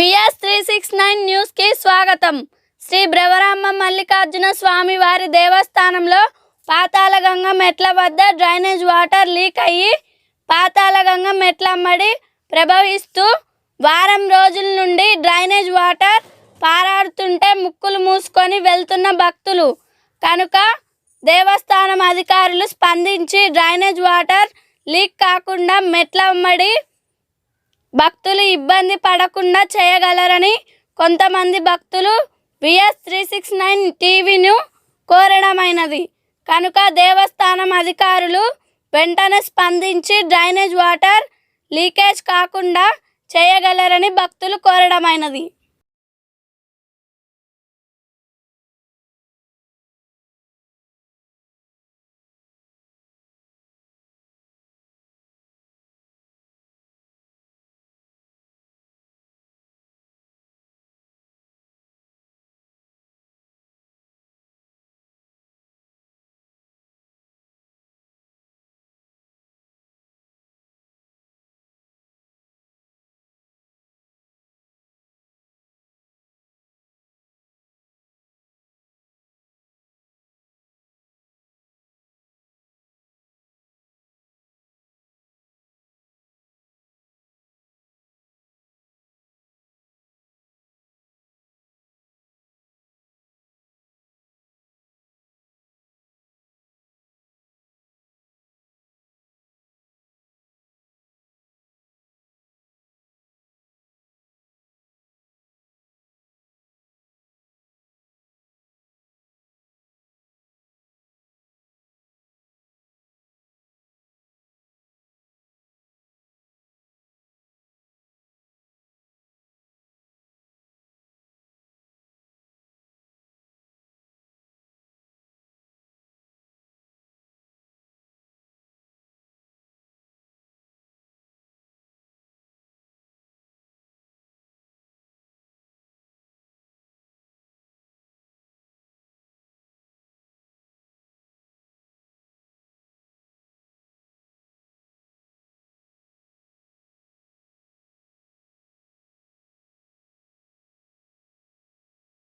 VS three six nine న్యూస్కి స్వాగతం. శ్రీ బ్రవరామ మల్లికార్జున స్వామి వారి దేవస్థానంలో పాతాళగంగ మెట్ల వద్ద డ్రైనేజ్ వాటర్ లీక్ అయ్యి పాతాళగంగ మెట్లమ్మడి ప్రభవిస్తూ వారం రోజుల నుండి డ్రైనేజ్ వాటర్ పారాడుతుంటే ముక్కులు మూసుకొని వెళ్తున్న భక్తులు. కనుక దేవస్థానం అధికారులు స్పందించి డ్రైనేజ్ వాటర్ లీక్ కాకుండా మెట్లమ్మడి భక్తులు ఇబ్బంది పడకుండా చేయగలరని కొంతమంది భక్తులు విఎస్ త్రీ సిక్స్ నైన్ టీవీను కోరడమైనది. కనుక దేవస్థానం అధికారులు వెంటనే స్పందించి డ్రైనేజ్ వాటర్ లీకేజ్ కాకుండా చేయగలరని భక్తులు కోరడమైనది.